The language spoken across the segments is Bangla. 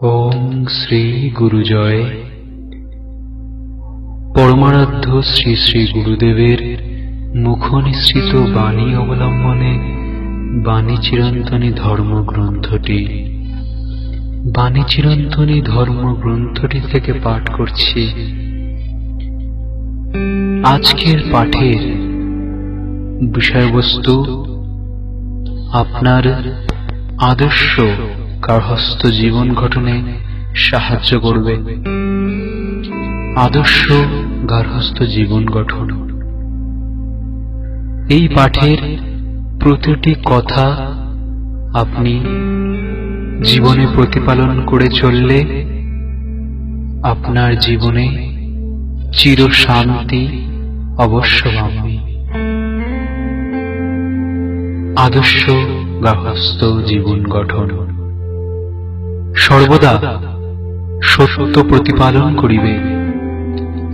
ওম শ্রী গুরুজয় পরমারাধ্য শ্রী শ্রী গুরুদেবের মুখনিসৃত বাণী অবলম্বনে বাণী চিরন্তনী ধর্মগ্রন্থটি। বাণী চিরন্তনী ধর্মগ্রন্থটি থেকে পাঠ করছি। আজকের পাঠের বিষয়বস্তু আপনার আদর্শ গার্হস্থ জীবন গঠনে সাহায্য করবে। আদর্শ গার্হস্থ জীবন গঠন। এই পাঠের প্রতিটি কথা আপনি জীবনে প্রতিপালন করে চললে আপনার জীবনে চির শান্তি অবশ্য পাবে। আদর্শ গার্হস্থ জীবন গঠন। সর্বদা সত্য প্রতিপালন করিবে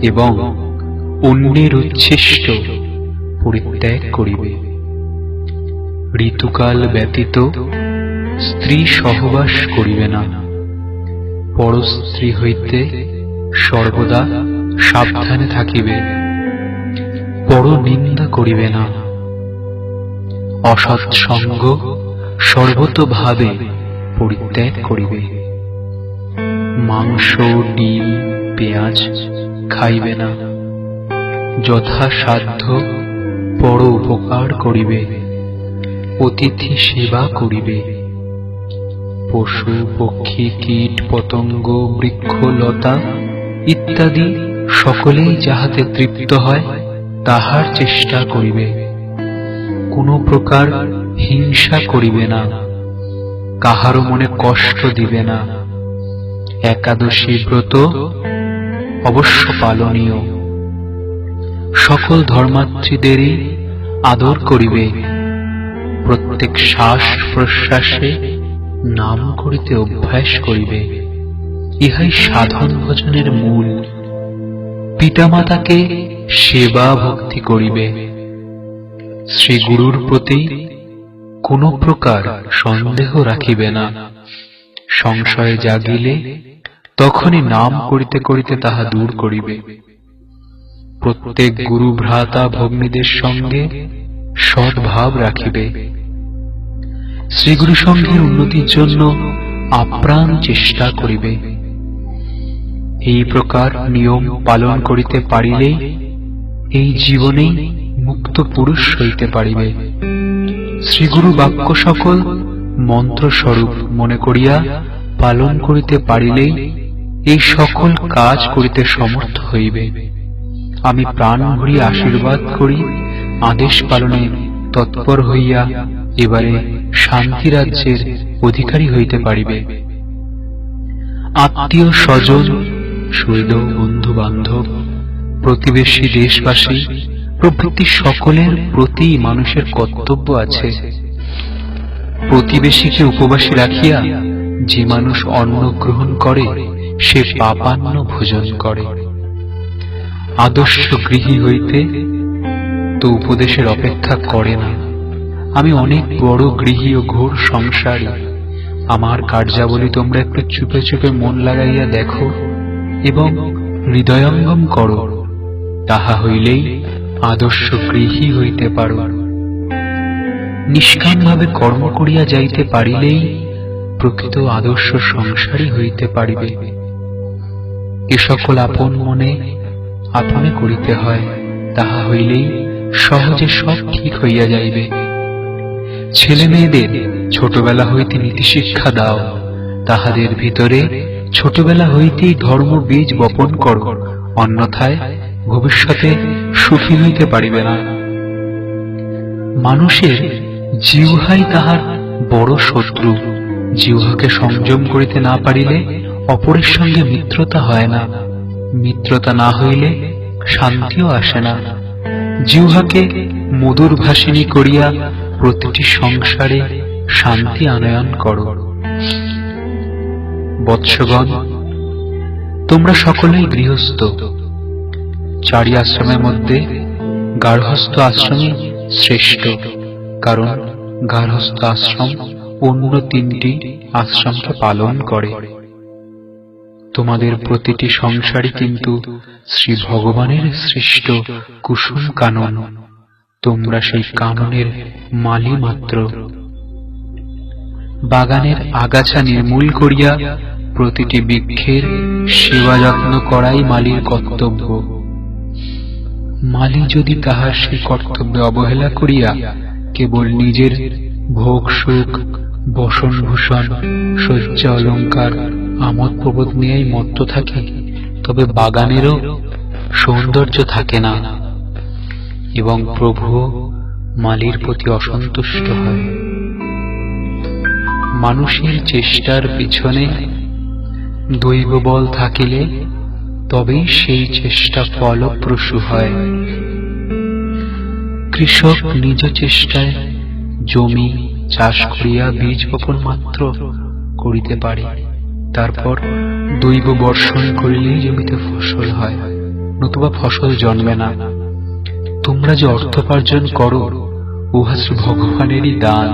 এবং অন্যের উচ্ছিষ্ট পরিত্যাগ করিবে। ঋতুকাল ব্যতীত স্ত্রী সহবাস করিবে না। পরস্ত্রী হইতে সর্বদা সাবধানে থাকিবে। পর নিন্দা করিবে না। অসৎসঙ্গ সর্বতভাবে পরিত্যাগ করিবে। মাংস, ডিম, পেঁয়াজ খাইবে না। যথাসাধ্য পর উপকার করিবে। অতিথি সেবা করিবে। পশু, পক্ষী, কীট, পতঙ্গ, বৃক্ষ, লতা ইত্যাদি সকলেই যাহাতে তৃপ্ত হয়, তাহার চেষ্টা করিবে। কোনো প্রকার হিংসা করিবে না। কাহারও মনে কষ্ট দিবে না। একাদশী ব্রত অবশ্য পালনীয়। সকল ধর্মাত্রীদেরই আদর করিবে। প্রত্যেক শ্বাস প্রশ্বাসে নাম করিতে অভ্যাস করিবে। ইহাই সাধন ভজনের মূল। পিতামাতাকে সেবা ভক্তি করিবে। শ্রী গুরুর প্রতি কোনো প্রকার সন্দেহ রাখিবে না। সংশয় জাগিলে তখনই নাম করিতে করিতে তাহা দূর করিবে। প্রত্যেক গুরু ভ্রাতা ভগ্নীদের সঙ্গে সদ্ভাব রাখিবে। শ্রীগুরু সঙ্গের উন্নতির জন্য আপ্রাণ চেষ্টা করিবে। এই প্রকার নিয়ম পালন করিতে পারিলেই এই জীবনেই মুক্ত পুরুষ হইতে পারিবে। শ্রীগুরু বাক্য সকল মন্ত্রস্বরূপ মনে করিয়া পালন করিতে পারিলেই এই সকল কাজ করিতে সমর্থ হইবে। আমি প্রাণ ভরিয়া আশীর্বাদ করি, আদেশ পালনে তৎপর হইয়া এবারে শান্তি রাজ্যের অধিকারী হইতে পারিবে। আত্মীয় স্বজন, শৈল বন্ধু বান্ধব প্রতিবেশী দেশবাসী প্রভৃতি সকলের প্রতি মানুষের কর্তব্য আছে। প্রতিবেশীকে উপবাসী রাখিয়া যে মানুষ অন্ন গ্রহণ করে, সে পাপান্ন ভোজন করে। আদর্শ গৃহী হইতে তো উপদেশের অপেক্ষা করে না। আমি অনেক বড় গৃহী ও ঘোর সংসারী। আমার কার্যাবলী তোমরা একটু চুপে চুপে মন লাগাইয়া দেখো এবং হৃদয়ঙ্গম করো। তাহা হইলেই আদর্শ গৃহী হইতে পারো। নিষ্কামভাবে কর্ম করিয়া যাইতে পারিলেই প্রকৃত আদর্শ সংসারী হইতে পারিবে। এ সকল আপন মনে আপনে করিতে হয়, তাহা হইলেই সহজে সব ঠিক হইয়া যাইবে। ছেলে মেয়েদের ছোটবেলা হইতে নীতিশিক্ষা দাও, তাহাদের ভিতরে ছোটবেলা হইতেই ধর্ম বীজ বপন করো, অন্যথায় ভবিষ্যতে সুখী হইতে পারিবে না। মানুষের জিহ্বাই তাহার বড় শত্রু। জিহ্বাকে সংযম করিতে না পারিলে অপরের সঙ্গে মিত্রতা হয় না। মিত্রতা না হইলে শান্তিও আসে না। জিহ্বাকে মধুর ভাসিনী করিয়া প্রতিটি সংসারে শান্তি আনয়ন করো। বৎসগণ, তোমরা সকলেই গৃহস্থ। চারি আশ্রমের মধ্যে গার্হস্থ আশ্রমই শ্রেষ্ঠ, কারণ গার্হস্থ আশ্রম অন্য তিনটি আশ্রমকে পালন করে। তোমাদের প্রতিটি সংসারই কিন্তু শ্রী ভগবানের সৃষ্ট কুসুম কানন। তোমরা সেই কাননের মালি মাত্র বাগানের আগাছা নির্মূল করিয়া প্রতিটি বৃক্ষের সেবা যত্ন করাই মালির কর্তব্য। মালি যদি তাহার সেই কর্তব্যে অবহেলা করিয়া কেবল নিজের ভোগ, সুখ বসন ভূষণ শয্যা, অলঙ্কার আমোদ প্রবোধ নিয়েই মত্ত থাকে, তবে বাগানেরও সৌন্দর্য থাকে না এবং প্রভু মালির প্রতি অসন্তুষ্ট হয়। মানুষের চেষ্টার পিছনে দৈব বল থাকিলে তবেই সেই চেষ্টা ফলপ্রসূ হয়। কৃষক নিজ চেষ্টায় জমি চাষ করিয়া বীজ বপন মাত্র করিতে পারে। তারপর দৈব বর্ষণ করিলেই জমিতে ফসল হয়, নতুবা ফসল জন্মে না। তোমরা যে অর্থোপার্জন করো, উহা শ্রী ভগবানেরই দান।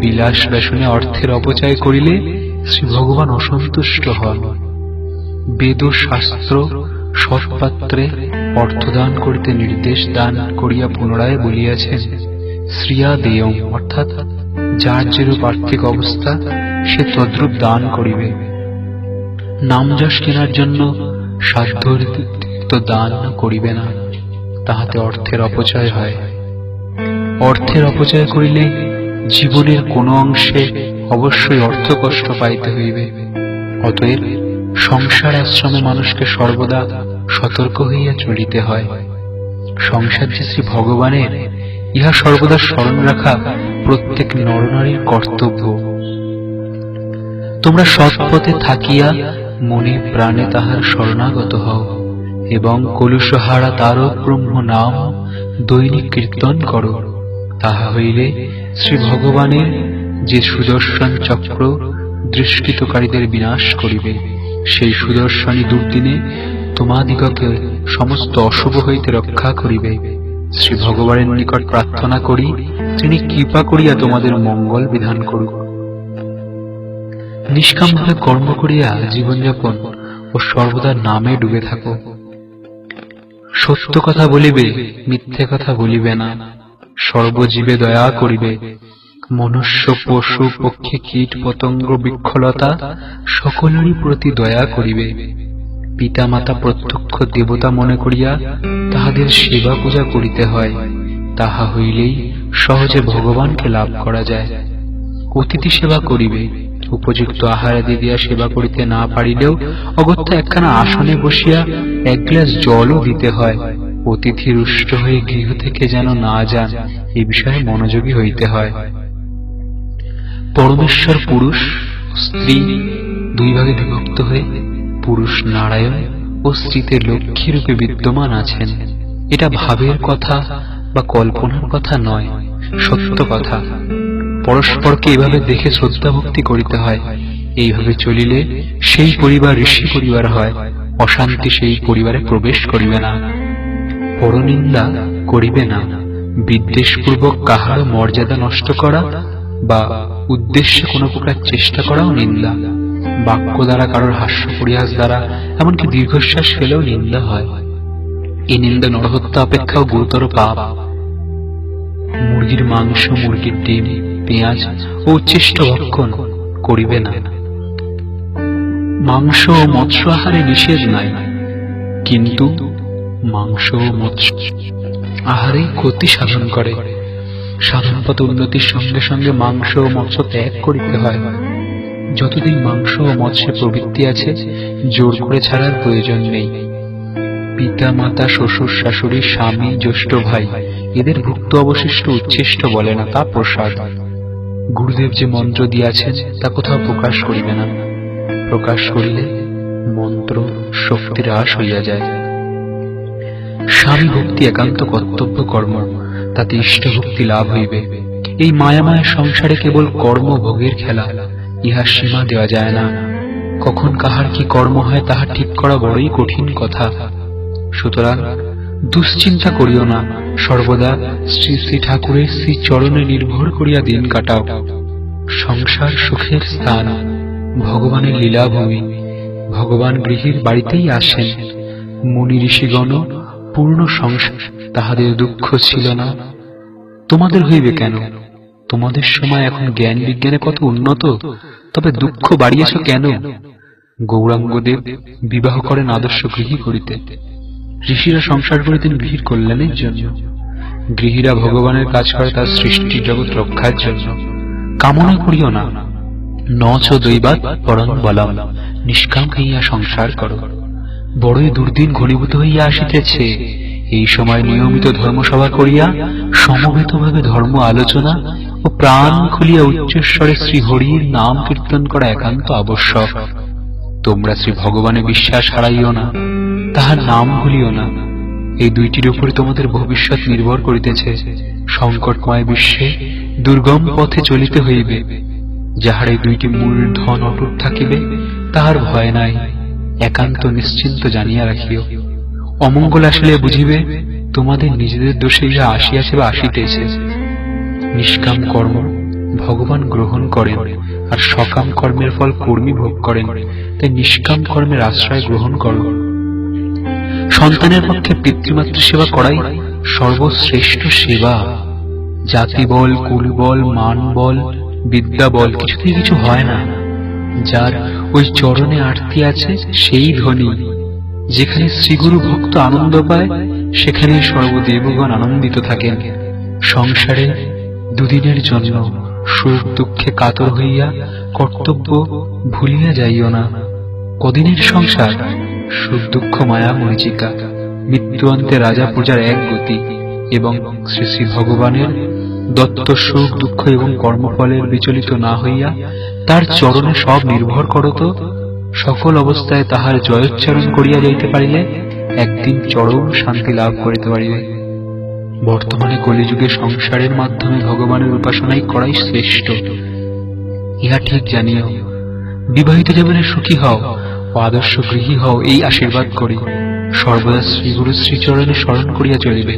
বিলাস ব্যসনে অর্থের অপচয় করিলে শ্রী ভগবান অসন্তুষ্ট হন। বেদ ও শাস্ত্র সৎপাত্রে অর্থদান করিতে নির্দেশ দান করিয়া পুনরায় বলিয়াছেন শ্রিয়া দেয়ম অর্থাৎ যার যেরূপ আর্থিক অবস্থা, সে তদ্রূপ দান করিবে। নাম কেনার জন্য সাধ্য দান করিবে না, তাহাতে অর্থের অপচয় হয়। অর্থের অপচয় করিলে জীবনের কোন অংশে অবশ্যই অর্থ কষ্ট পাইতে হইবে, অতএব সংসার আশ্রমে মানুষকে সর্বদা সতর্ক হইয়া চলিতে হয়। সংসার যে শ্রী ভগবানের, ইহা সর্বদা স্মরণ রাখা প্রত্যেক নরনারীর কর্তব্য। তোমরা সৎপথে থাকিয়া মনে প্রাণে তাহার শরণাগত হও এবং কলুষহারা তারক ব্রহ্ম নাম দৈনিক কীর্তন করো। তাহা হইলে শ্রী ভগবানের যে সুদর্শন চক্র দৃষ্টিতকারীদের বিনাশ করিবে। সেই সুদর্শনী দুর্দিনে তোমাদিগকে সমস্ত অশুভ হইতে রক্ষা করিবে। শ্রী ভগবানের নিকট প্রার্থনা করি তিনি কৃপা করিয়া তোমাদের মঙ্গল বিধান করুক নিষ্কামভাবে কর্ম করিয়া জীবনযাপন ও সর্বদা নামে ডুবে থাকো। সত্য কথা বলিবে, মিথ্যে কথা বলিবে না। সর্বজীবে দয়া করিবে। মনুষ্য, পশু, পক্ষী, কীট, পতঙ্গ, বৃক্ষলতা, সকলেরই প্রতি দয়া করিবে। পিতা মাতা প্রত্যক্ষ দেবতা মনে করিয়া তাহাদের সেবা পূজা করিতে হয়। তাহা হইলেই সহজে ভগবানকে লাভ করা যায়। অতিথি সেবা করিবে। উপযুক্ত আহারাদি দিয়া সেবা করিতে না পারিলেও অগত্যা একখানা আসনে বসিয়া এক গ্লাস জলও দিতে হয়। অতিথি রুষ্ট হয়ে গৃহ থেকে যেন না যান, এ বিষয়ে মনোযোগী হইতে হয়। পরমেশ্বর পুরুষ, স্ত্রী, দুই ভাগে বিভক্ত হয়ে পুরুষ নারায়ণ ও স্ত্রীতে লক্ষ্মী রূপে বিদ্যমান আছেন। এটা ভাবের কথা বা কল্পনার কথা নয়, সত্য কথা। পরস্পরকে এভাবে দেখে শ্রদ্ধা ভক্তি করিতে হয়। এইভাবে চলিলে সেই পরিবার ঋষি পরিবার হয়, অশান্তি সেই পরিবারে প্রবেশ করিবে না। পরনিন্দা করিবে না, বিদ্বেষপূর্বক কাহারও মর্যাদা নষ্ট করা বা উদ্দেশ্যে কোনো প্রকার চেষ্টা করাও নিন্দা। বাক্য দ্বারা কারোর হাস্য, পরিহাস দ্বারা, এমনকি দীর্ঘশ্বাস ফেলেও নিন্দা হয়। এই নিন্দা নরহত্যা অপেক্ষাও গুরুতর পাপ। মুরগির মাংস, মুরগির ডিম, পেঁয়াজ ও উচ্ছিষ্ট ভক্ষণ করিবে না। মাংস ও মৎস্য আহারে নিষেধ নাই। কিন্তু মাংস ও মৎস্য আহারে ক্ষতি সাধন করে। সাধনপথ উন্নতির সঙ্গে সঙ্গে মাংস ও মৎস্য ত্যাগ করিতে হয়। যতদিন মাংস ও মৎস্যে প্রবৃত্তি আছে, জোর করে ছাড়ার প্রয়োজন নেই। পিতা মাতা শ্বশুর, শাশুড়ি, স্বামী, জ্যেষ্ঠ ভাই, এদের ভুক্ত অবশিষ্ট উচ্ছিষ্ট বলে না তা প্রসাদ। গুরুদেব যে মন্ত্র দিয়াছেন, তা কোথাও প্রকাশ করিবে না। প্রকাশ করিলে মন্ত্র শক্তি হ্রাস হইয়া যায়। স্বামী ভক্তি একান্ত কর্তব্য কর্ম তাতে ইষ্ট ভক্তি লাভ হইবে। এই মায়ামায় সংসারে কেবল কর্ম ভোগের খেলা, ইহা সীমা দেওয়া যায় না। কখন কাহার কি কর্ম হয় তাহা ঠিক করা বড়ই কঠিন কথা। সুতরাং দুশ্চিন্তা করিও না, সর্বদা শ্রী শ্রী ঠাকুরের শ্রী চরণে নির্ভর করিয়া দিন কাটাও। সংসার সুখের স্থান, ভগবানের লীলাভূমি, ভগবান গৃহীর বাড়িতেই আসেন। মুনি ঋষিগণ পূর্ণ সংসার তাহাদের দুঃখ ছিল না। তোমাদের হইবে কেন? তোমাদের সময় এখন জ্ঞান বিজ্ঞানে কত উন্নত, তবে দুঃখ বাড়িয়েছ কেন? গৌরাঙ্গদেব বিবাহ করেন আদর্শ গৃহী করিতে। ঋষিরা সংসার করিতেন গৃহীর কল্যাণের জন্য। গৃহীরা ভগবানের কাজ করে তার সৃষ্টি জগৎ রক্ষার জন্য। কামনা করিও না। ন চ দৈবাত পরম বলম, নিষ্কাম হইয়া সংসার করো। বড়ই দুর্দিন ঘনীভূত হইয়া আসিতেছে। এই সময় নিয়মিত ধর্মসভা করিয়া সমবেতভাবে ধর্ম আলোচনা ও প্রাণ খুলিয়া উচ্চস্বরে শ্রী হরির নাম কীর্তন করা একান্ত আবশ্যক। তোমরা শ্রী ভগবানে বিশ্বাস হারাইও না, তাহার নাম ভুলিও না। এই দুইটির উপর তোমাদের ভবিষ্যৎ নির্ভর করিতেছে। সংকটময় বিশ্বে দুর্গম পথে চলিতে হইবে। যাহার এই দুইটি মূল ধন অটুট থাকিবে, তাহার ভয় নাই। একান্ত নিশ্চিন্ত জানিয়া রাখিও। অমঙ্গল আসলে বুঝিবে, তোমাদের নিজেদের দোষে ইহা আসিয়াছে বা আসিতেছে। নিষ্কাম কর্ম ভগবান গ্রহণ করেন, আর সকাম কর্মের ফল কর্মী ভোগ করেন। তাই নিষ্কাম কর্মের আশ্রয় গ্রহণ করো। সন্তানের পক্ষে পিতৃমাতৃ সেবা করাই সর্বশ্রেষ্ঠ সেবা। জাতি বল, কুল বল, মান বল, বিদ্যা বল, কিছুতেই কিছু হয় না। যার ওই চরণে আরতি আছে, সেই ধনী। যেখানে শ্রীগুরু ভক্ত আনন্দ পায়, সেখানে সর্বদেবগণ আনন্দিত থাকেন। সংসারে দুদিনের জন্য সুখ দুঃখে কাতর হইয়া কর্তব্য ভুলিয়া যাইও না। কদিনের সংসার সুখ দুঃখ মায়া মরিচিকা মৃত্যু অন্তে রাজা পূজার এক গতি এবং শ্রী শ্রী ভগবানের দত্ত সুখ দুঃখ এবং কর্মফলের বিচলিত না হইয়া তার চরণে সব নির্ভর করত সকল অবস্থায় তাহার জয়োচ্চারণ করিয়া যাইতে পারিলে একদিন চরম শান্তি লাভ করিতে পারিবে। বর্তমানে কলিযুগে সংসারের মাধ্যমে ভগবানের উপাসনাই করাই শ্রেষ্ঠ। ইহা ঠিক জানিও। বিবাহিত জীবনে সুখী হও, ও আদর্শ গৃহী হও, এই আশীর্বাদ করি। সর্বদা শ্রীগুরু শ্রীচরণে স্মরণ করিয়া চলিবে।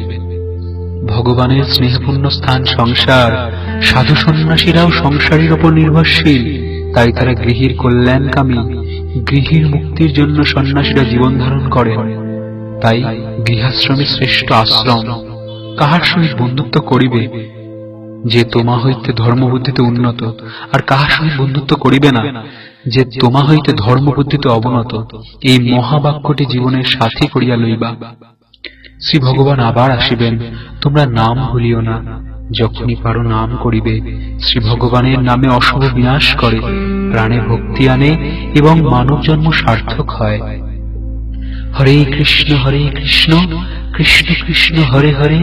ভগবানের স্নেহপূর্ণ স্থান সংসার, সাধু সন্ন্যাসীরাও সংসারের উপর নির্ভরশীল, তাই তারা গৃহীর কল্যাণকামী গৃহীর মুক্তির জন্য সন্ন্যাসীরা জীবন ধারণ করেন। তাই গৃহাশ্রমী শ্রেষ্ঠ আশ্রম কাহার সহিত বন্ধুত্ব করিবে? যে তোমা হইতে ধর্মবুদ্ধিতে উন্নত, আর কাহার সহিত বন্ধুত্ব করিবে না? যে তোমা হইতে ধর্মবুদ্ধিতে অবনত, এই মহাবাক্যটি জীবনের সাথী করিয়া লইবা। শ্রী ভগবান আবার আসিবেন, তোমরা নাম ভুলিও না। যখনই পারো নাম করিবে, শ্রী ভগবানের নামে অশুভ বিনাশ করে, প্রাণে ভক্তি আনে এবং মানব জন্ম সার্থক হয়। হরে কৃষ্ণ হরে কৃষ্ণ কৃষ্ণ কৃষ্ণ, হরে হরে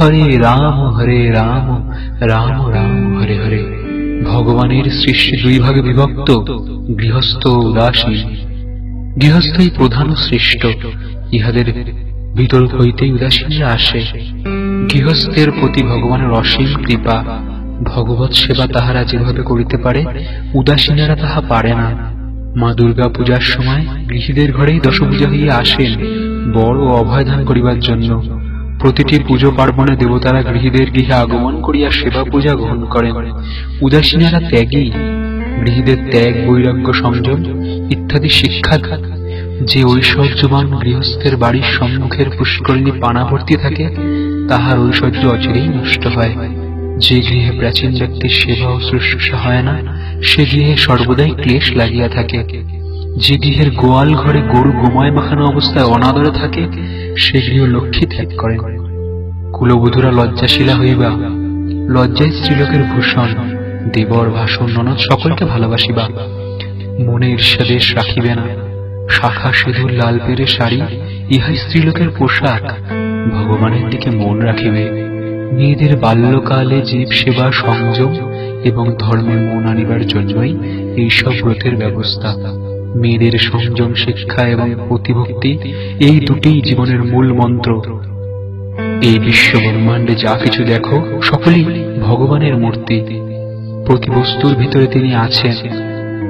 হরে রাম হরে রাম রাম রাম, হরে হরে। ভগবানের সৃষ্টি দুই ভাগে বিভক্ত, গৃহস্থ ও উদাসীন। গৃহস্থই প্রধান শ্রেষ্ঠ, ইহাদের ভিতর হইতেই উদাসীনরা আসে। গৃহস্থের প্রতি ভগবানের অসীম কৃপা ভগবত সেবা তাহারা যেভাবে করিতে পারে, উদাসীনেরা তাহা পারে না। মা দুর্গা পূজার সময় গৃহীদের ঘরেই দশপূজা হইয়া আসেন বড় ও অভয় দান করিবার জন্য। প্রতিটি পুজো পার্বণে দেবতারা গৃহীদের গৃহে আগমন করিয়া সেবা পূজা গ্রহণ করেন। উদাসীনেরা ত্যাগী, গৃহীদের ত্যাগ, বৈরাগ্য, সংযম ইত্যাদি শিক্ষা যে ঐশ্বর্যবান গৃহস্থের বাড়ির সম্মুখের পুষ্করিণী পানা ভর্তি থাকে তাহার ঐশ্বর্য অচিরেই নষ্ট হয়। যে গৃহে প্রাচীন ব্যক্তির সেবা ও শুশ্রূষা হয় না, সে গৃহে সর্বদাই ক্লেশ লাগিয়া থাকে। যে গৃহের গোয়াল ঘরে গরু গোময় মাখানো অবস্থায় অনাদরে থাকে, সে গৃহ লক্ষ্মী ত্যাগ করে। কুলবধূরা লজ্জাশীলা হইবা। লজ্জায় স্ত্রীলোকের ভূষণ, দেবর ভাষণ ননদ সকলকে ভালোবাসিবা। মনে ঈর্ষাদেশ রাখিবে না। শাখা সিঁদুর, লাল পেরে শাড়ি, ইহাই স্ত্রীলোকের পোশাক। ভগবানের দিকে মন রাখিবে। মেয়েদের বাল্যকালে জীব সেবা, সংযম এবং ধর্মে মন আনিবার জন্যই এইসব ব্রতের ব্যবস্থা। মেয়েদের সংযম, শিক্ষা এবং প্রতিভক্তি এই দুটিই জীবনের মূল মন্ত্র। এই বিশ্ব ব্রহ্মাণ্ডে যা কিছু দেখো, সকলেই ভগবানের মূর্তি। প্রতি বস্তুর ভিতরে তিনি আছেন।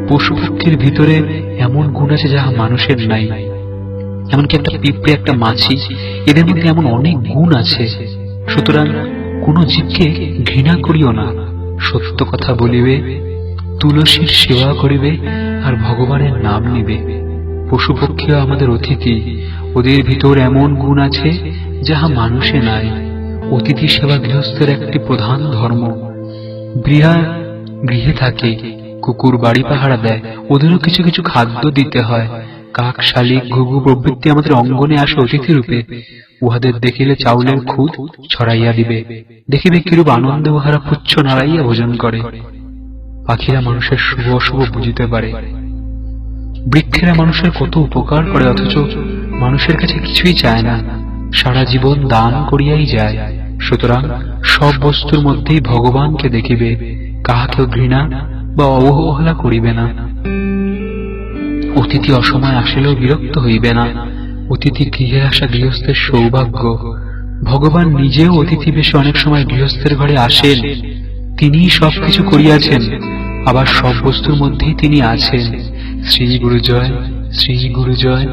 পশু ভিতরে এমন গুণ আছে যাহা মানুষের নাই। এমনকি একটা পিঁপড়ে, একটা মাছি, এদের মধ্যে এমন অনেক গুণ আছে। সুতরাং কোন জীবকে ঘৃণা করিও না। সত্য কথা বলিবে, তুলসীর সেবা করিবে আর ভগবানের নাম নিবে। পশু পক্ষীও আমাদের অতিথি, ওদের ভিতর এমন গুণ আছে যাহা মানুষে নাই। অতিথি সেবা গৃহস্থের একটি প্রধান ধর্ম। গৃহা, গৃহে থাকে, কুকুর বাড়ি পাহারা দেয়, ওদেরও কিছু কিছু খাদ্য দিতে হয়। কাক শালিক ঘুঘু প্রভৃতি আমাদের অঙ্গনে আসে অতিথি রূপে উহাদের দেখিলে চাউলের খুদ ছড়াইয়া দিবে। দেখিবে কিরূপ আনন্দে উহারা পুচ্ছ নাড়াইয়া ভোজন করে। পাখিরা মানুষের শুভ অশুভ বুঝিতে পারে। বৃক্ষেরা মানুষের কত উপকার করে, অথচ মানুষের কাছে কিছুই চায় না। সারা জীবন দান করিয়াই যায়। সুতরাং সব বস্তুর মধ্যেই ভগবানকে দেখিবে, কাহাকেও ঘৃণা বা অবহেলা করিবে না। অতিথি অসময় আসিলেও বিরক্ত হইবে না। অতিথি গৃহে আসা গৃহস্থের সৌভাগ্য। ভগবান নিজেও অতিথি বেশে অনেক সময় গৃহস্থের ঘরে আসেন। তিনিই সবকিছু করিয়াছেন। আবার সব বস্তুর মধ্যেই তিনি আছেন। শ্রী গুরুজয় শ্রী গুরুজয়।